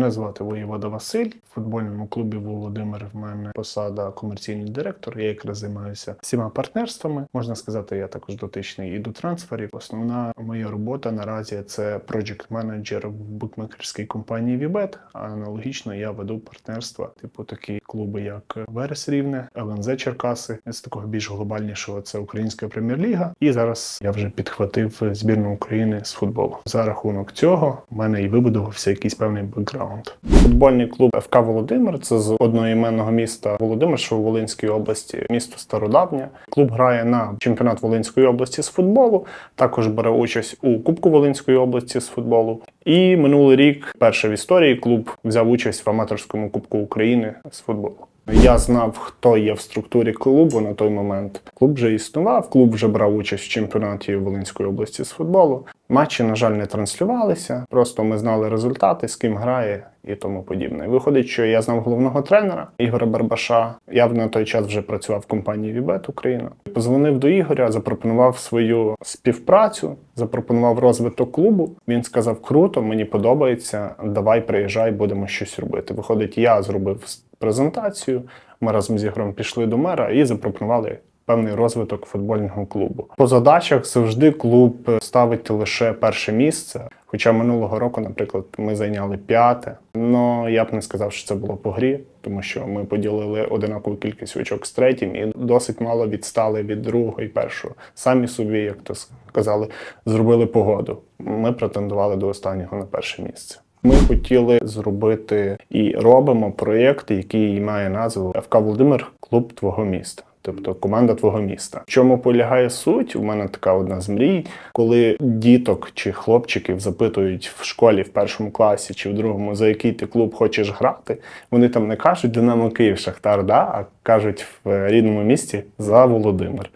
Мене звати Воєвода Василь. В футбольному клубі Володимир в мене посада комерційний директор. Я якраз займаюся всіма партнерствами. Можна сказати, я також дотичний і до трансферів. Основна моя робота наразі це project менеджер в букмекерській компанії Вібет. А аналогічно я веду партнерства, типу такі клуби, як Верес Рівне, ЛНЗ Черкаси. З такого більш глобальнішого це Українська прем'єр-ліга. І зараз я вже підхватив збірну України з футболу. За рахунок цього в мене і вибудувався якийсь певний бекграунд. Футбольний клуб ФК Володимир це з одноіменного міста Володимир, що у Волинській області, місто Стародавнє. Клуб грає на чемпіонат Волинської області з футболу. Також бере участь у Кубку Волинської області з футболу. І минулий рік, перше в історії, клуб взяв участь в аматорському Кубку України з футболу. Я знав, хто є в структурі клубу на той момент. Клуб вже існував, клуб вже брав участь в чемпіонаті Волинської області з футболу. Матчі, на жаль, не транслювалися. Просто ми знали результати, з ким грає і тому подібне. Виходить, що я знав головного тренера Ігоря Барбаша. Я на той час вже працював в компанії Вібет Україна. Позвонив до Ігоря, запропонував свою співпрацю, запропонував розвиток клубу. Він сказав: Круто, мені подобається. Давай приїжджай, будемо щось робити. Виходить, я зробив презентацію. Ми разом з Ігорем пішли до мера і запропонували певний розвиток футбольного клубу. По задачах завжди клуб ставить лише перше місце. Хоча минулого року, наприклад, ми зайняли п'яте. Ну я б не сказав, що це було по грі, тому що ми поділили одинакову кількість очок з третім і досить мало відстали від другого і першого. Самі собі, як то сказали, зробили погоду. Ми претендували до останнього на перше місце. Ми хотіли зробити і робимо проєкт, який має назву ФК Володимир Клуб твого міста. Тобто команда твого міста. Чому полягає суть? У мене така одна з мрій, коли діток чи хлопчиків запитують в школі в першому класі чи в другому, за який ти клуб хочеш грати. Вони там не кажуть Динамо Київ Шахтар, да, а кажуть в рідному місті за Володимир.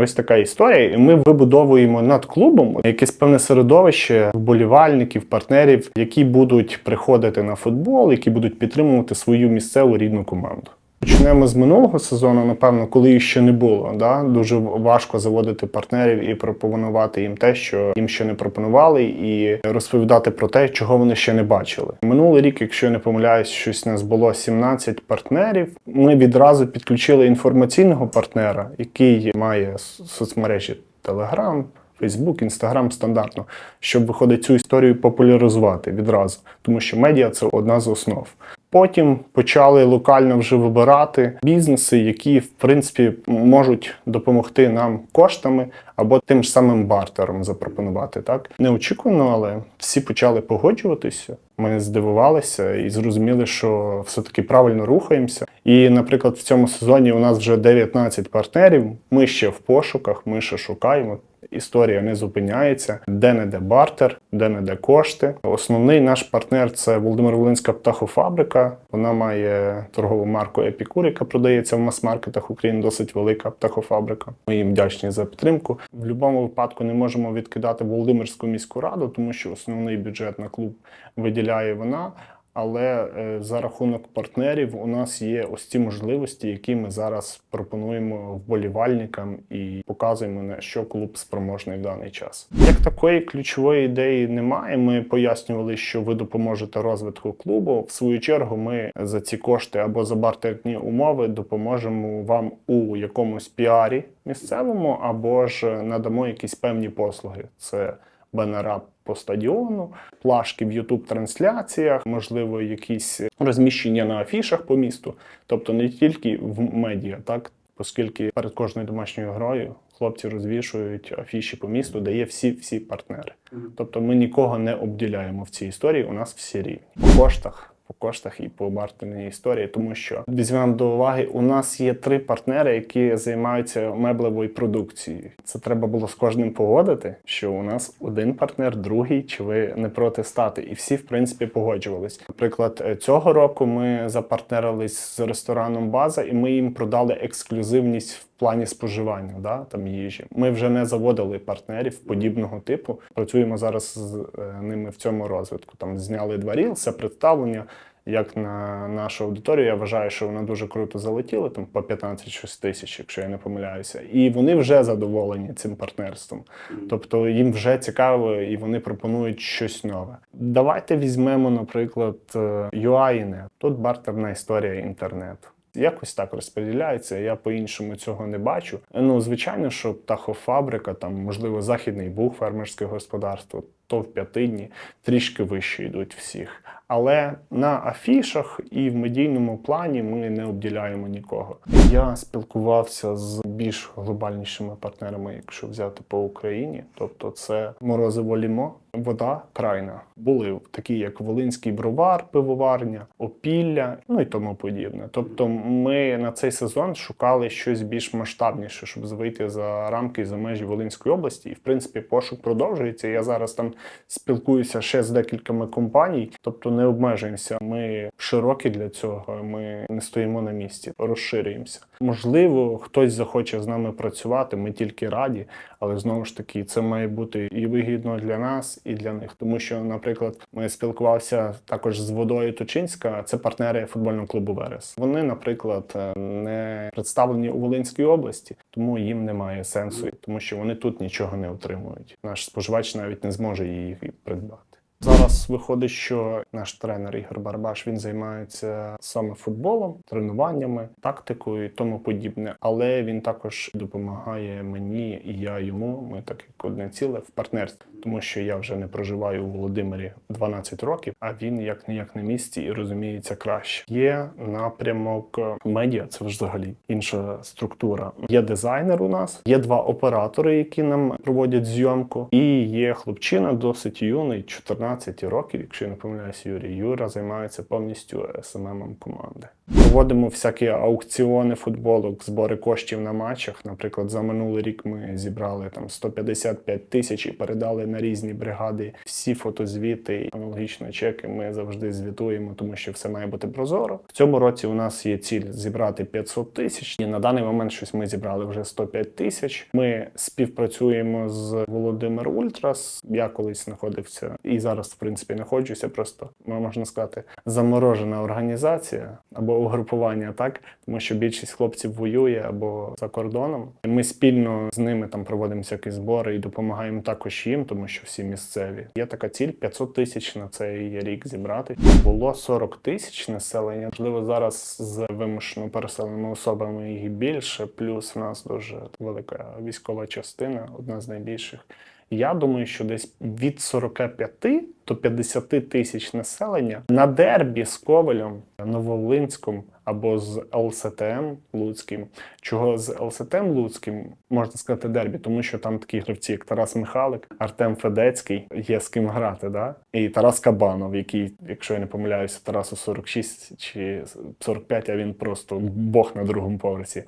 Ось така історія. І ми вибудовуємо над клубом якесь певне середовище вболівальників, партнерів, які будуть приходити на футбол, які будуть підтримувати свою місцеву рідну команду. Почнемо з минулого сезону, напевно, коли їх ще не було. Да? Дуже важко заводити партнерів і пропонувати їм те, що їм ще не пропонували, і розповідати про те, чого вони ще не бачили. Минулий рік, якщо я не помиляюсь, щось нас було 17 партнерів. Ми відразу підключили інформаційного партнера, який має соцмережі Telegram, Фейсбук, Інстаграм стандартно, щоб виходить цю історію популяризувати відразу, тому що медіа це одна з основ. Потім почали локально вже вибирати бізнеси, які в принципі можуть допомогти нам коштами або тим ж самим бартером запропонувати. Так неочікувано, але всі почали погоджуватися. Ми здивувалися і зрозуміли, що все таки правильно рухаємося. І, наприклад, в цьому сезоні у нас вже 19 партнерів. Ми ще в пошуках, ми ще шукаємо. Історія не зупиняється, де не де бартер, де не де кошти. Основний наш партнер це Володимир Волинська птахофабрика. Вона має торгову марку Епікур, яка продається в мас-маркетах України. Досить велика птахофабрика. Ми їм вдячні за підтримку. В будь-якому випадку не можемо відкидати Володимирську міську раду, тому що основний бюджет на клуб виділяє вона. Але е, за рахунок партнерів у нас є ось ці можливості, які ми зараз пропонуємо вболівальникам і показуємо на що клуб спроможний в даний час. Як такої ключової ідеї немає. Ми пояснювали, що ви допоможете розвитку клубу. В свою чергу ми за ці кошти або за бартерні умови допоможемо вам у якомусь піарі місцевому, або ж надамо якісь певні послуги. Це банера по стадіону, плашки в Ютуб-трансляціях, можливо, якісь розміщення на афішах по місту, тобто не тільки в медіа, так оскільки перед кожною домашньою грою хлопці розвішують афіші по місту, де є всі всі партнери. Тобто ми нікого не обділяємо в цій історії. У нас всі рівні по коштах по коштах і по бартерній історії, тому що візьмемо до уваги, у нас є три партнери, які займаються меблевою продукцією. Це треба було з кожним погодити, що у нас один партнер, другий, чи ви не проти стати, і всі в принципі погоджувались. Наприклад, цього року ми запартнерились з рестораном База, і ми їм продали ексклюзивність в плані споживання да, там їжі. Ми вже не заводили партнерів подібного типу. Працюємо зараз з е, ними в цьому розвитку. Там зняли два рілси, представлення. як на нашу аудиторію, я вважаю, що вона дуже круто залетіла, там по 15-6 тисяч, якщо я не помиляюся. І вони вже задоволені цим партнерством. Тобто їм вже цікаво і вони пропонують щось нове. Давайте візьмемо, наприклад, е, UI.net. Тут бартерна історія інтернету. Якось так розподіляється. Я по-іншому цього не бачу. Ну, звичайно, що птахофабрика, там, можливо, західний бух, фермерське господарство, то в п'ятидні трішки вище йдуть всіх. Але на афішах і в медійному плані ми не обділяємо нікого. Я спілкувався з більш глобальнішими партнерами, якщо взяти по Україні. Тобто, це морозиво лімо, вода крайна. Були такі, як Волинський бровар, пивоварня, опілля, ну і тому подібне. Тобто, ми на цей сезон шукали щось більш масштабніше, щоб вийти за рамки за межі Волинської області. І в принципі пошук продовжується. Я зараз там спілкуюся ще з декількома компаній, тобто не обмежуємося. Ми широкі для цього. Ми не стоїмо на місці, розширюємося. Можливо, хтось захоче з нами працювати. Ми тільки раді, але знову ж таки це має бути і вигідно для нас, і для них. Тому що, наприклад, ми спілкувався також з водою Тучинська. Це партнери футбольного клубу Верес. Вони, наприклад, не представлені у Волинській області, тому їм немає сенсу, тому що вони тут нічого не отримують. Наш споживач навіть не зможе її придбати. Зараз виходить, що наш тренер Ігор Барбаш він займається саме футболом, тренуваннями, тактикою і тому подібне. Але він також допомагає мені і я йому. Ми так як одне ціле в партнерстві, тому що я вже не проживаю у Володимирі 12 років, а він як ніяк на місці і розуміється краще. Є напрямок медіа, це взагалі інша структура. Є дизайнер у нас, є два оператори, які нам проводять зйомку, і є хлопчина досить юний, 14 років, якщо я не помиляюся, Юрій Юра займається повністю СММом команди. Проводимо всякі аукціони футболок, збори коштів на матчах. Наприклад, за минулий рік ми зібрали там 155 тисяч і передали на різні бригади всі фотозвіти, аналогічно чеки. Ми завжди звітуємо, тому що все має бути прозоро. В цьому році у нас є ціль зібрати 500 тисяч. І на даний момент щось ми зібрали вже 105 тисяч. Ми співпрацюємо з Володимир Ультрас. Я колись знаходився і зараз, в принципі, знаходжуся. Просто можна сказати, заморожена організація або угрупування, так тому що більшість хлопців воює або за кордоном. Ми спільно з ними там проводимо всякі збори і допомагаємо також їм, тому що всі місцеві. Є така ціль 500 тисяч на цей рік зібрати. Було 40 тисяч населення. Можливо, зараз з вимушено переселеними особами їх більше. Плюс в нас дуже велика військова частина, одна з найбільших. Я думаю, що десь від 45 до 50 тисяч населення на дербі з Ковелем, Нововолинськом або з ЛСТМ Луцьким. Чого з ЛСТМ Луцьким можна сказати дербі, тому що там такі гравці, як Тарас Михалик, Артем Федецький, є з ким грати, да? і Тарас Кабанов, який, якщо я не помиляюся, Тарасу 46 чи 45, а він просто Бог на другому поверсі.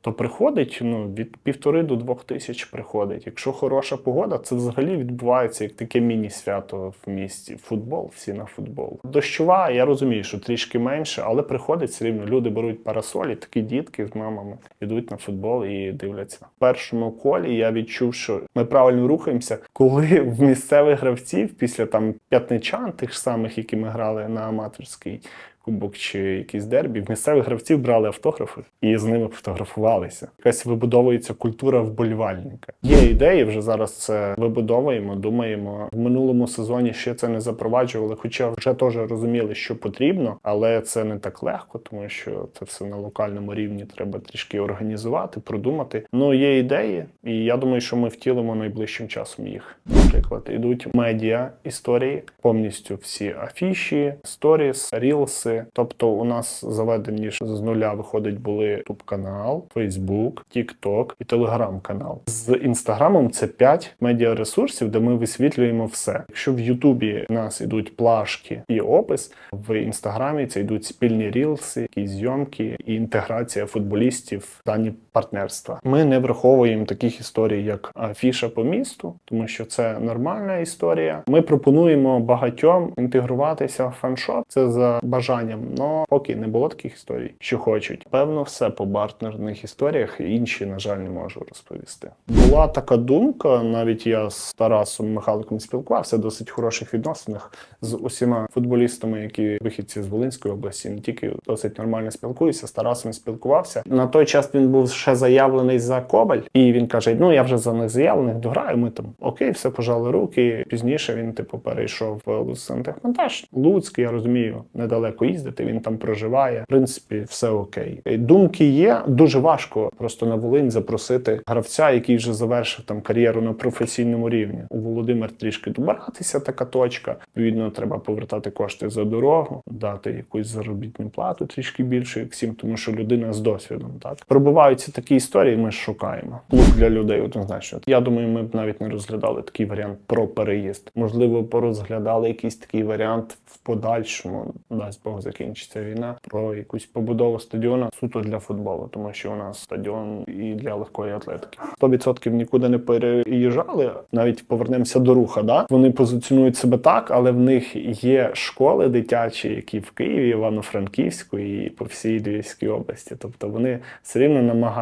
То приходить ну, від півтори до двох тисяч приходить. Якщо хороша погода, це взагалі відбувається як таке міні-свято в місті. Футбол, всі на футбол. Дощова, я розумію, що трішки менше, але приходить все рівно. Люди беруть парасолі, такі дітки з мамами йдуть на футбол і дивляться. В першому колі я відчув, що ми правильно рухаємося, коли в місцевих гравців після там п'ятничан, тих самих, які ми грали на аматорський кубок чи якийсь дербі, місцевих гравців брали автографи і з ними фотографувалися. Якась вибудовується культура вболівальника. Є ідеї, вже зараз це вибудовуємо, думаємо. В минулому сезоні ще це не запроваджували, хоча вже теж розуміли, що потрібно, але це не так легко, тому що це все на локальному рівні треба трішки організувати, продумати. Ну є ідеї, і я думаю, що ми втілимо найближчим часом їх. Наприклад, ідуть медіа історії, повністю всі афіші, сторіс, рілси. Тобто, у нас заведені ж з нуля виходить були youtube канал, Facebook, TikTok і Telegram канал. З інстаграмом це 5 медіаресурсів, де ми висвітлюємо все. Якщо в Ютубі в нас ідуть плашки і опис, в інстаграмі це йдуть спільні рілси, якісь зйомки і інтеграція футболістів в дані партнерства. Ми не враховуємо таких історій, як афіша по місту, тому що це нормальна історія. Ми пропонуємо багатьом інтегруватися в фаншоп. Це за бажанням. Но поки не було таких історій, що хочуть. Певно, все по бартерних історіях. Інші, на жаль, не можу розповісти. Була така думка, навіть я з Тарасом Михайликом спілкувався досить хороших відносинах з усіма футболістами, які вихідці з Волинської області, не тільки досить нормально спілкуюся. З Тарасом спілкувався. На той час він був ще заявлений за Кобаль, і він каже: Ну я вже за них заявлених дограю. Ми там окей, все пожали руки. Пізніше він, типу, перейшов в Луцентехмонтаж. Луцьк, я розумію, недалеко їздити. Він там проживає. В принципі, все окей. Думки є. Дуже важко просто на Волинь запросити гравця, який вже завершив там кар'єру на професійному рівні. У Володимир трішки добиратися така точка. Відповідно, треба повертати кошти за дорогу, дати якусь заробітну плату трішки більше, як всім, тому що людина з досвідом. Так пробиваються такі історії. Ми шукаємо клуб для людей. Однозначно. Я думаю, ми б навіть не розглядали такий варіант про переїзд. Можливо, порозглядали якийсь такий варіант в подальшому. Дасть Бог закінчиться війна про якусь побудову стадіона суто для футболу, тому що у нас стадіон і для легкої атлетики. 100% нікуди не переїжджали. Навіть повернемося до руха. Да вони позиціонують себе так, але в них є школи дитячі, які в Києві, Івано-Франківську і по всій Львівській області. Тобто вони все рівно намагаються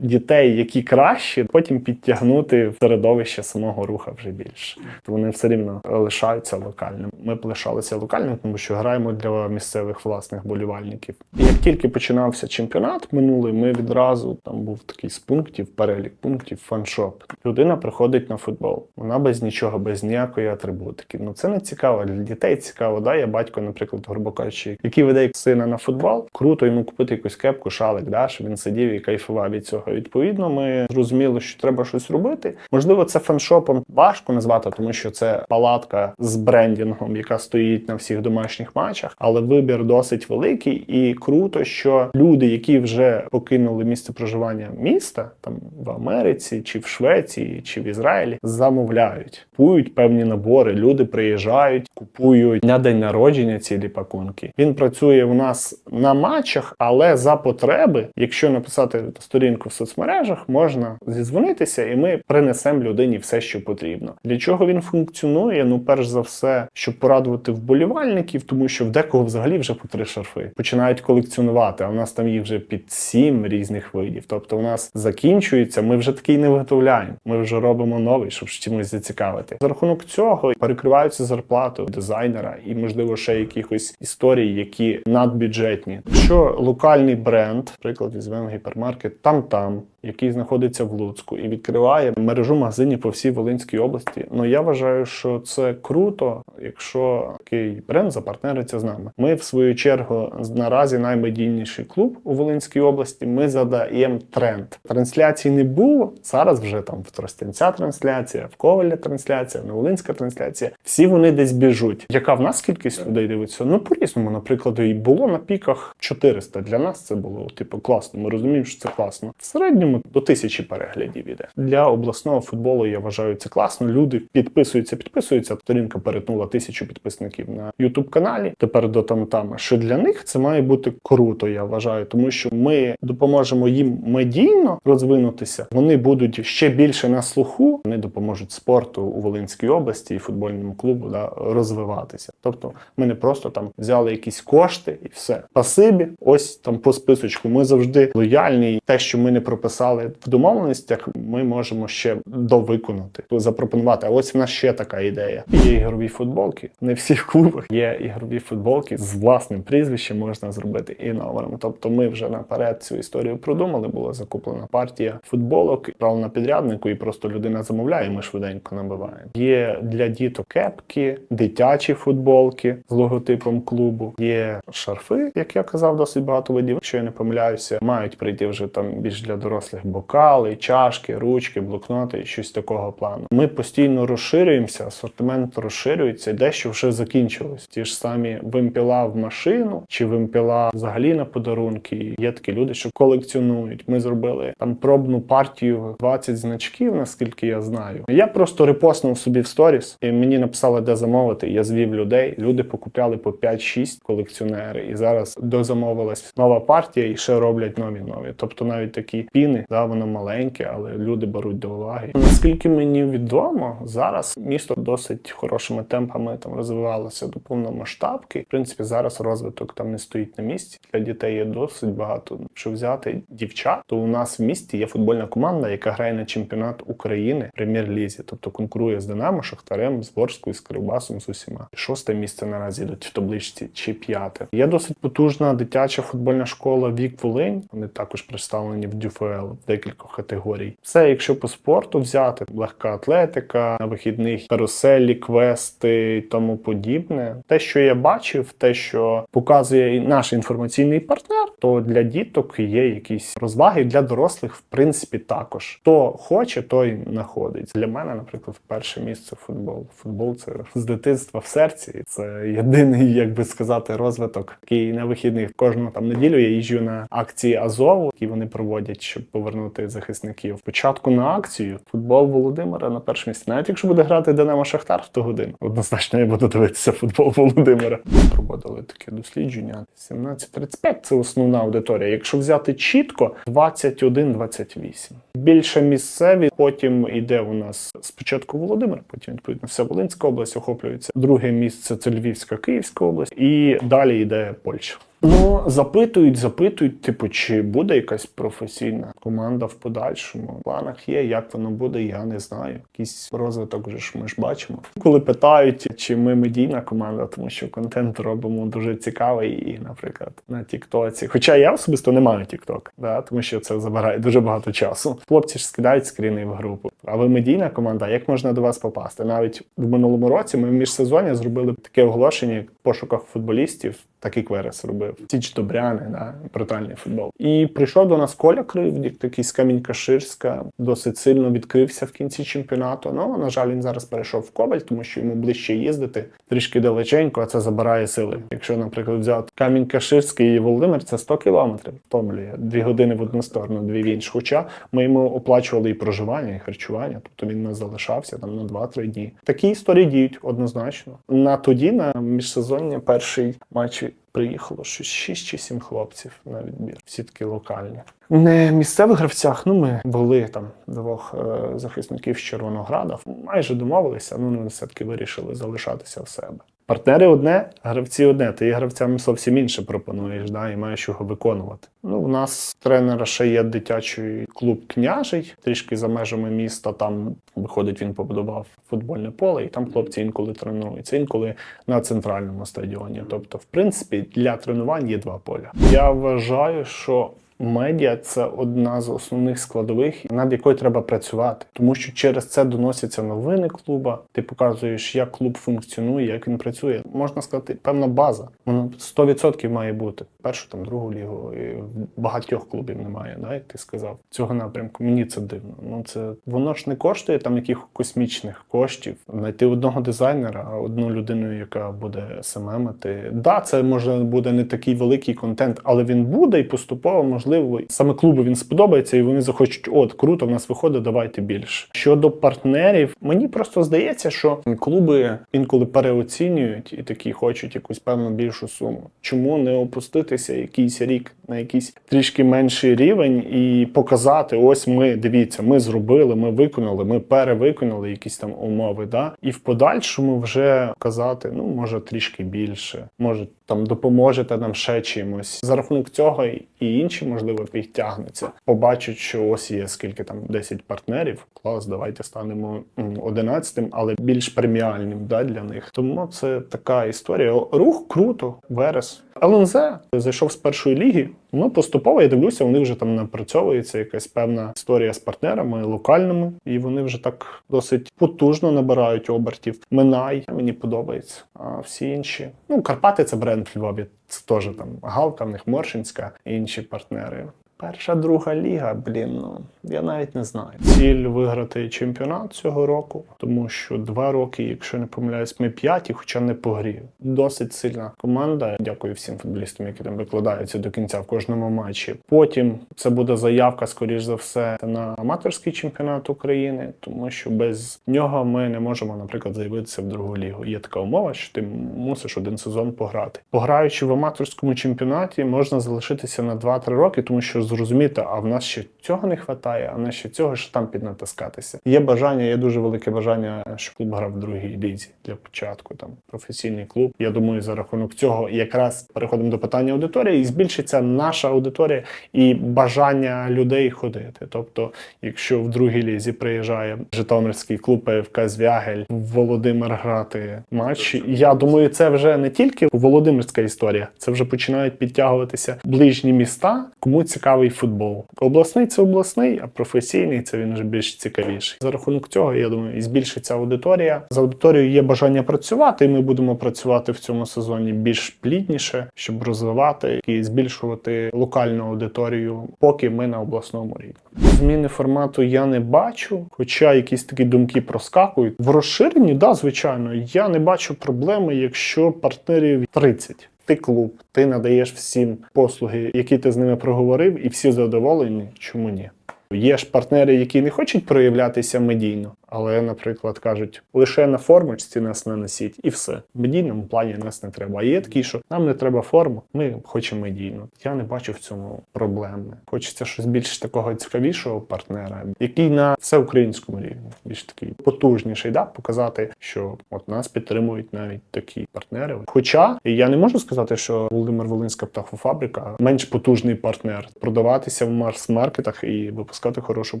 дітей, які кращі, потім підтягнути в середовище самого руха вже більше. То вони все рівно лишаються локальним. Ми б лишалися локальним, тому що граємо для місцевих власних болівальників. Як тільки починався чемпіонат минулий, ми відразу там був такий з пунктів, перелік пунктів фаншоп. Людина приходить на футбол. Вона без нічого, без ніякої атрибутики. Ну це не цікаво. Для дітей цікаво. Да, я батько, наприклад, грубо кажучи, який веде сина на футбол. Круто йому купити якусь кепку, шалик, да, щоб він сидів і кайфував від цього. Відповідно, ми зрозуміли, що треба щось робити. Можливо, це фаншопом важко назвати, тому що це палатка з брендінгом, яка стоїть на всіх домашніх матчах, але вибір досить великий і круто, що люди, які вже покинули місце проживання міста, там в Америці, чи в Швеції, чи в Ізраїлі, замовляють, купують певні набори. Люди приїжджають, купують на день народження цілі пакунки. Він працює у нас на матчах, але за потреби, якщо написати сторінку в соцмережах, можна зізвонитися, і ми принесемо людині все, що потрібно. Для чого він функціонує? Ну, перш за все, щоб порадувати вболівальників, тому що в декого взагалі вже по три шарфи починають колекціонувати. А в нас там їх вже під сім різних видів. Тобто, у нас закінчується. Ми вже такий не виготовляємо. Ми вже робимо новий, щоб чимось зацікавити. За рахунок цього перекриваються зарплати дизайнера і, можливо, ще якихось історій, які надбюджетні. Що локальний бренд, наприклад, візьмемо гіпермаркет там там. Який знаходиться в Луцьку і відкриває мережу магазинів по всій Волинській області. Ну я вважаю, що це круто, якщо такий бренд запартнериться з нами. Ми, в свою чергу, наразі наймедійніший клуб у Волинській області. Ми задаємо тренд. Трансляцій не було. Зараз вже там в Тростянця трансляція, в Коваля трансляція, Новолинська трансляція. Всі вони десь біжуть. Яка в нас кількість людей дивиться? Ну по-різному, наприклад, і було на піках 400. Для нас це було типу класно. Ми розуміємо, що це класно. В середньому до тисячі переглядів іде. Для обласного футболу я вважаю це класно. Люди підписуються, підписуються. Сторінка перетнула тисячу підписників на Ютуб каналі. Тепер до там там. Що для них це має бути круто, я вважаю, тому що ми допоможемо їм медійно розвинутися. Вони будуть ще більше на слуху. Вони допоможуть спорту у Волинській області і футбольному клубу да, розвиватися. Тобто, ми не просто там взяли якісь кошти і все. Пасибі, ось там по списочку. Ми завжди лояльні. Те, що ми не прописали в домовленостях, ми можемо ще довиконати, запропонувати. А ось в нас ще така ідея. Є ігрові футболки. Не в клубах є ігрові футболки з власним прізвищем можна зробити і номером. Тобто, ми вже наперед цю історію продумали. Була закуплена партія футболок, брав на підряднику, і просто людина замовляє. Ми швиденько набиваємо. Є для діток кепки, дитячі футболки з логотипом клубу. Є шарфи, як я казав, досить багато видів. Якщо я не помиляюся, мають прийти вже там більш для дорослих бокали, чашки, ручки, блокноти, щось такого плану. Ми постійно розширюємося, асортимент розширюється, дещо вже закінчилось. Ті ж самі вимпіла в машину чи вимпіла взагалі на подарунки. Є такі люди, що колекціонують. Ми зробили там пробну партію 20 значків, наскільки я знаю. Я просто репостнув собі в сторіс, і мені написали, де замовити. Я звів людей. Люди покупляли по 5-6 колекціонери, і зараз дозамовилась нова партія і ще роблять нові нові. Тобто навіть такі піни Да, воно маленьке, але люди беруть до уваги. Наскільки мені відомо, зараз місто досить хорошими темпами там розвивалося до повномасштабки. В принципі, зараз розвиток там не стоїть на місці. Для дітей є досить багато. Що взяти дівчат, то у нас в місті є футбольна команда, яка грає на чемпіонат України прем'єр-лізі, тобто конкурує з Динамо, Шахтарем, з Ворською, з Кривбасом, з усіма. Шосте місце наразі йдуть в табличці чи п'яте. Є досить потужна дитяча футбольна школа Вік Волинь. Вони також представлені в ДЮФЛ декількох категорій. Це якщо по спорту взяти легка атлетика на вихідних каруселі, квести і тому подібне. Те, що я бачив, те, що показує наш інформаційний партнер, то для діток є якісь розваги для дорослих, в принципі, також. Хто хоче, той знаходить. Для мене, наприклад, перше місце футбол. Футбол це з дитинства в серці. Це єдиний, як би сказати, розвиток, який на вихідних кожну там неділю я їжджу на акції Азову, які вони проводять, щоб повернути захисників. Спочатку на акцію футбол Володимира на перше місце. Навіть якщо буде грати Динамо Шахтар в ту годину, однозначно я буду дивитися футбол Володимира. Проводили таке дослідження. 17-35 – це основна аудиторія. Якщо взяти чітко, 21-28. Більше місцеві. Потім іде у нас спочатку Володимир, потім відповідно вся Волинська область охоплюється. Друге місце це Львівська, Київська область, і далі йде Польща. Ну, запитують, запитують, типу, чи буде якась професійна команда в подальшому. В планах є, як воно буде, я не знаю. Якийсь розвиток вже ж ми ж бачимо. Коли питають, чи ми медійна команда, тому що контент робимо дуже цікавий, і, наприклад, на Тіктоці. Хоча я особисто не маю Тікток, да, тому що це забирає дуже багато часу. Хлопці ж скидають скріни в групу. А ви медійна команда, як можна до вас попасти? Навіть в минулому році ми в міжсезонні зробили таке оголошення в пошуках футболістів. Такий Кверес робив. Січ Добряни, да, брутальний футбол. І прийшов до нас Коля Кривдік, такий з Камінь-Каширська, досить сильно відкрився в кінці чемпіонату. Ну, на жаль, він зараз перейшов в Коваль, тому що йому ближче їздити трішки далеченько, а це забирає сили. Якщо, наприклад, взяти Камінь-Каширський і Володимир, це 100 кілометрів. Втомлює. Дві години в одну сторону, дві в іншу. Хоча ми йому оплачували і проживання, і харчування, тобто він не залишався там на 2-3 дні. Такі історії діють однозначно. На тоді, на міжсезоння, перший матч приїхало щось 6 чи 7 хлопців на відбір. Всі такі локальні. Не місцевих гравцях, ну ми були там двох е, захисників з Червонограда. Майже домовилися, ну вони все-таки вирішили залишатися в себе. Партнери одне, гравці одне. Ти гравцям зовсім інше пропонуєш, да, і маєш його виконувати. Ну, у нас тренера ще є дитячий клуб княжий, трішки за межами міста. Там виходить, він побудував футбольне поле, і там хлопці інколи тренуються, інколи на центральному стадіоні. Тобто, в принципі, для тренувань є два поля. Я вважаю, що Медіа це одна з основних складових, над якою треба працювати, тому що через це доносяться новини клуба. Ти показуєш, як клуб функціонує, як він працює. Можна сказати, певна база. Воно 100% має бути. Першу там другу лігу і багатьох клубів немає. Да, як ти сказав, цього напрямку. Мені це дивно. Ну це воно ж не коштує там якихось космічних коштів. Знайти одного дизайнера, одну людину, яка буде СММити. Да, це може буде не такий великий контент, але він буде і поступово можливо. Саме клубу він сподобається, і вони захочуть, от круто, в нас виходить, давайте більше. Щодо партнерів, мені просто здається, що клуби інколи переоцінюють і такі хочуть якусь певну більшу суму. Чому не опуститися якийсь рік на якийсь трішки менший рівень і показати: ось ми дивіться, ми зробили, ми виконали, ми перевиконали якісь там умови. Да? І в подальшому вже казати, ну може трішки більше, може там допоможете нам ще чимось. За рахунок цього і інші, можливо, підтягнуться. Побачать, що ось є скільки там 10 партнерів. Клас, давайте станемо м, 11-тим, але більш преміальним да, для них. Тому це така історія. Рух круто, верес. ЛНЗ зайшов з першої ліги. Ну, поступово я дивлюся, вони вже там напрацьовується якась певна історія з партнерами локальними, і вони вже так досить потужно набирають обертів. Минай мені подобається. А всі інші, ну Карпати це бренд Львові. Це теж там Галка, в них Моршинська і інші партнери. Перша друга ліга, блін, ну я навіть не знаю. Ціль виграти чемпіонат цього року, тому що два роки, якщо не помиляюсь, ми п'яті, хоча не по грі. Досить сильна команда. Дякую всім футболістам, які там викладаються до кінця в кожному матчі. Потім це буде заявка, скоріш за все, на аматорський чемпіонат України, тому що без нього ми не можемо, наприклад, заявитися в другу лігу. Є така умова, що ти мусиш один сезон пограти. Пограючи в аматорському чемпіонаті, можна залишитися на 2-3 роки, тому що зрозуміти, а в нас ще цього не вистачає, а в нас ще цього ж там піднатискатися. Є бажання, є дуже велике бажання, щоб клуб грав в другій лізі для початку. Там професійний клуб. Я думаю, за рахунок цього якраз переходимо до питання аудиторії, і збільшиться наша аудиторія і бажання людей ходити. Тобто, якщо в другій лізі приїжджає Житомирський клуб ПФК Звягель в Володимир грати матч, я думаю, це вже не тільки Володимирська історія, це вже починають підтягуватися ближні міста, кому цікавий футбол. Обласний це обласний, а професійний це він вже більш цікавіший. За рахунок цього, я думаю, і збільшиться аудиторія. З аудиторією є бажання працювати, і ми будемо працювати в цьому сезоні більш плідніше, щоб розвивати і збільшувати локальну аудиторію, поки ми на обласному рівні. Зміни формату я не бачу, хоча якісь такі думки проскакують. В розширенні, да, звичайно, я не бачу проблеми, якщо партнерів 30. Ти клуб, ти надаєш всім послуги, які ти з ними проговорив, і всі задоволені. Чому ні? Є ж партнери, які не хочуть проявлятися медійно, але, наприклад, кажуть, лише на формочці нас не носіть, і все. В медійному плані нас не треба. А є такі, що нам не треба форму, ми хочемо медійно. Я не бачу в цьому проблеми. Хочеться щось більш такого цікавішого партнера, який на всеукраїнському рівні, більш такий потужніший, да, показати, що от нас підтримують навіть такі партнери. Хоча я не можу сказати, що Володимир Волинська птахофабрика менш потужний партнер, продаватися в марс-маркетах і випускати хорошу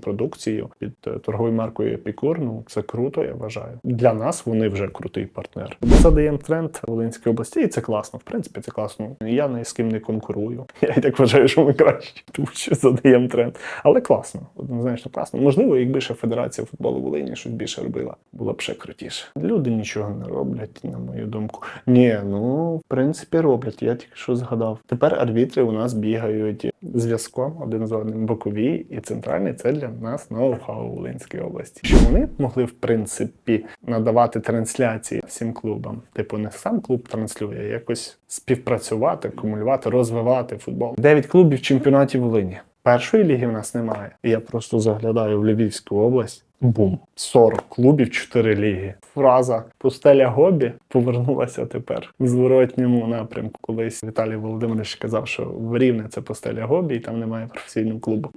продукцію під е, торговою маркою Епікур. Ну це круто, я вважаю. Для нас вони вже крутий партнер. Ми задаємо тренд Волинської області, і це класно. В принципі, це класно. Я ні з ким не конкурую. Я так вважаю, що ми кращі, тому що задаємо тренд. Але класно, однозначно класно. Можливо, якби ще Федерація футболу Волині щось більше робила, було б ще крутіше. Люди нічого не роблять, на мою думку. Ні, ну в принципі роблять. Я тільки що згадав. Тепер арбітри у нас бігають зв'язком один з одним бокові і центральний. Це для нас ноу-хау у Волинській області. Що вони могли в принципі надавати трансляції всім клубам. Типу, не сам клуб транслює, а якось співпрацювати, акумулювати, розвивати футбол. Дев'ять клубів в чемпіонаті Волині. Першої ліги в нас немає. Я просто заглядаю в Львівську область. Бум! 40 клубів, 4 ліги. Фраза пустеля гобі повернулася тепер в зворотньому напрямку. Колись Віталій Володимирович казав, що в Рівне це пустеля гобі, і там немає професійного клубу.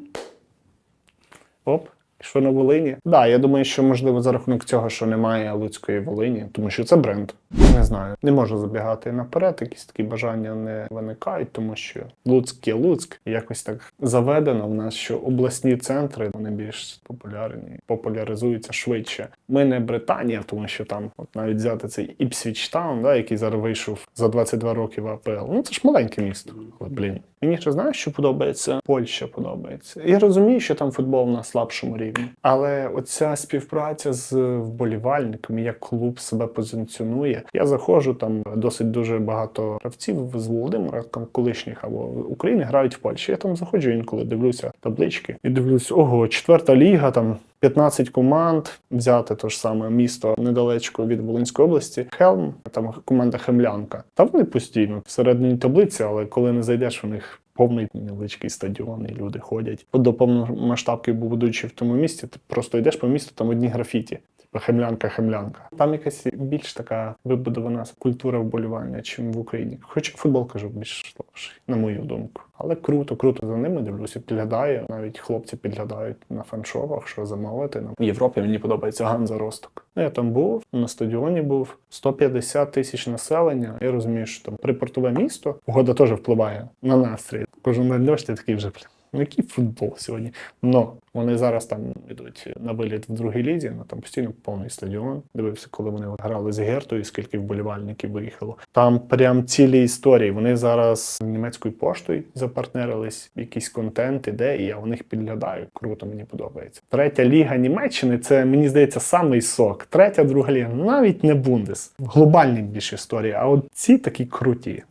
Оп. Що на Волині? Да, я думаю, що можливо за рахунок цього, що немає Луцької Волині, тому що це бренд. Не знаю, не можу забігати наперед. Якісь такі бажання не виникають, тому що Луцьк є Луцьк. Якось так заведено в нас, що обласні центри вони більш популярні, популяризуються швидше. Ми не Британія, тому що там, от навіть взяти цей Іпсвіч Таун, да, який зараз вийшов за 22 роки в АПЛ. Ну це ж маленьке місто. Але блін. Мені ще знаєш, що подобається? Польща подобається. Я розумію, що там футбол на слабшому рівні, але оця співпраця з вболівальниками, як клуб себе позиціонує. Я заходжу там досить дуже багато гравців з Володимира, там колишніх або України грають в Польщі. Я там заходжу інколи, дивлюся таблички і дивлюсь, ого, четверта ліга там. 15 команд взяти те ж саме місто недалечко від Волинської області. Хелм, там команда Хемлянка. Та вони постійно всередині таблиці, але коли не зайдеш, у них повний невеличкий стадіон, і люди ходять. От До повномасштабки, будучи в тому місті, ти просто йдеш по місту, там одні графіті. Типу Хемлянка, Хемлянка. Там якась більш така вибудована культура вболівання, чим в Україні. Хоч футбол кажу більш слабший, на мою думку. Але круто, круто за ними дивлюся, підглядає. Навіть хлопці підглядають на фан-шовах, що замовити. В Європі мені подобається Ганза Росток. Ну, Я там був, на стадіоні був 150 тисяч населення. Я розумію, що там припортове місто. Погода теж впливає на настрій. Кожен день дощ, ти такий вже блін. Ну, який футбол сьогодні? Но вони зараз там йдуть на виліт в другій лізі, ну там постійно повний стадіон. Дивився, коли вони грали з Гертою, скільки вболівальників виїхало. Там прям цілі історії. Вони зараз з німецькою поштою запартнерились, якийсь контент іде, і я у них підглядаю. Круто, мені подобається. Третя ліга Німеччини це мені здається самий сок. Третя, друга ліга, навіть не Бундес. Глобальні більш історії. А от ці такі круті.